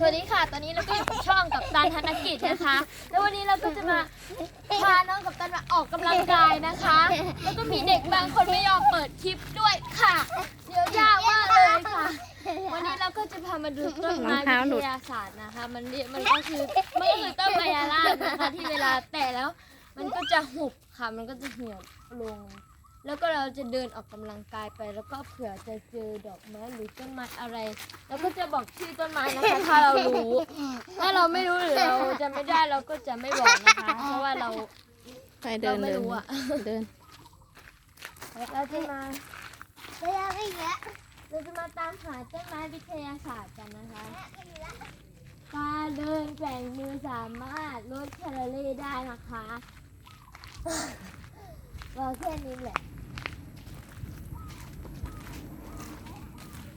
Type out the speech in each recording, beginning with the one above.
สวัสดีค่ะ ตอนนี้เราก็อยู่กับช่องกับตันธนกิจนะคะ แล้ววันนี้เราก็จะมาพาน้องกับตันมาออกกำลังกายนะคะ แล้วก็มีเด็กบางคนไม่ยอมเปิดคลิปด้วยค่ะ เดี๋ยวยากมากเลยค่ะ วันนี้เราก็จะพามาดูต้นไม้รองเท้าหลุวิดทยาศาสตร์นะคะ มันเรียกมันก็คือมันก็คือต้นไมยาลาดนะคะที่เวลาแตะแล้ว มันก็จะหุบค่ะ มันก็จะเหี่ยวลง แล้วก็เราจะเดินออกกำลังกายไป แล้วก็เผื่อจะเจอดอกไม้หรือต้นไม้อะไร แล้วก็จะบอกชื่อต้นไม้นะคะถ้าเรารู้ ถ้าเราไม่รู้หรือเราจะไม่ได้เราก็จะไม่บอกนะคะ เพราะว่าเราไปเดิเรานไม่เดินรู้อะเดินเราจะมาเรียกอีกแล้วเราจะมาตามหาต้นไม้วิทยาศาสตร์กันนะคะการเดินแกว่งมือสามารถลดแคลอรี่ได้นะคะ เราแค่นี้แหละ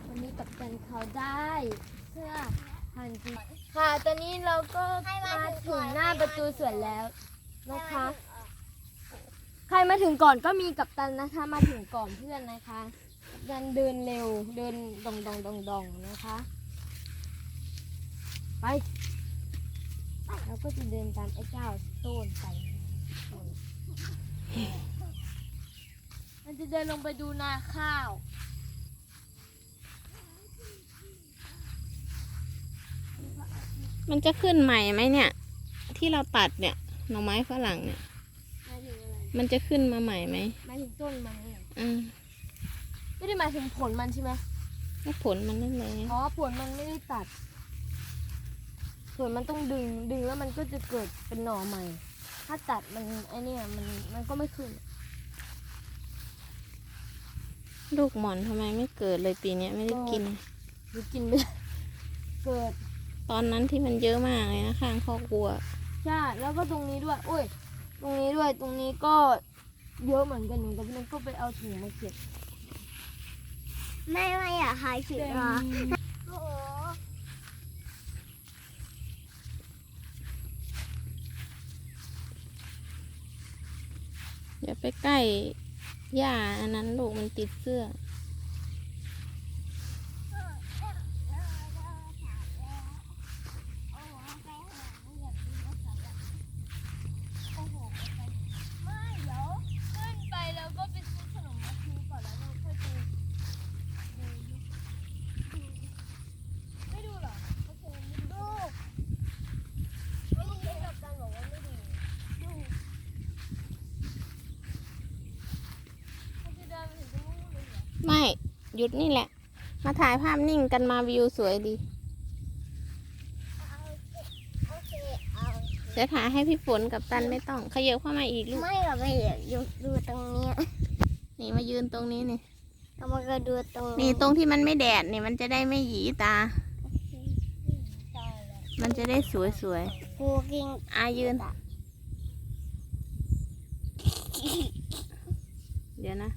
วันนี้กับกันเขาได้เพื่อพันจีค่ะ ตอนนี้เราก็มาถึงหน้าประตูสวนแล้วนะคะ ใครมาถึงก่อนก็มีกัปตันนะคะ มาถึงก่อนเพื่อนนะคะกันเดินเร็ว เดินดองดองดองดองนะคะ ไป เราก็จะเดินตามไอ้เจ้าโต้นไปมัน จะเดินลงไปดูนาข้าว มันจะขึ้นใหม่ไหมเนี่ย ที่เราตัดเนี่ยหน่อไม้ฝรั่งเนี่ย หมายถึงอะไรมันจะขึ้นมาใหม่ไหมหมายถึงต้นมันเหรออ่าไม่ได้หมายถึงผลมันใช่ไหมก็ผลมันนั่นแหละอ๋อผลมันไม่ได้ตัด ผลมันต้องดึงดึงแล้วมันก็จะเกิดเป็นหน่อใหม่ ถ้าตัดมันไอเนี่ยมันมันก็ไม่ขึ้น ลูกหมอนทำไมไม่เกิดเลยปีเนี้ยไม่ได้กิน หรือกินไปเลยเกิดตอนนั้นที่มันเยอะมากเลยนะข้างคอกวัว ใช่แล้วก็ตรงนี้ด้วยอุ้ย ตรงนี้ด้วยตรงนี้ก็เยอะเหมือนกันหนูกับพี่นันก็ไปเอาถุงมาเก็บแม่ไม่อยากหายสิเหรอโอ้โหอย่าไปใกล้ หญ้าอันนั้นลูกมันติดเสื้อ ไม่เดี๋ยวขึ้นไปแล้วก็ไปซื้อขนมมาซื้อก่อนแล้วเราค่อยไปดูไม่ดูเหรอโอเคไม่ดูไม่ดูไม่กับตันบอกว่าไม่ดูดูเขาจะเดินไปถึงตรงนู้นเลยเหรอ ไม่ หยุดนี่แหละ มาถ่ายภาพนิ่งกันมาวิวสวยดี โอเคเอาเดี๋ยวถ่ายให้พี่ฝนกับตันไม่ต้อง ขยับเข้ามาอีกลูก ไม่หรอกไม่อยากอยู่ดูตรงเนี้ยนี่มายืนตรงนี้นี่เอามาก็ดูตรงนี่ตรงที่มันไม่แดดนี่มันจะได้ไม่หยีตา มันจะได้สวยสวยกูกินๆอายืน เดี๋ยวนะ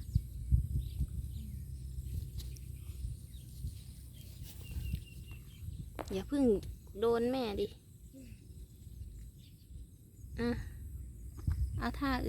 อย่าเพึ่งโดนแม่ดิ อะ เอาท่าอื่น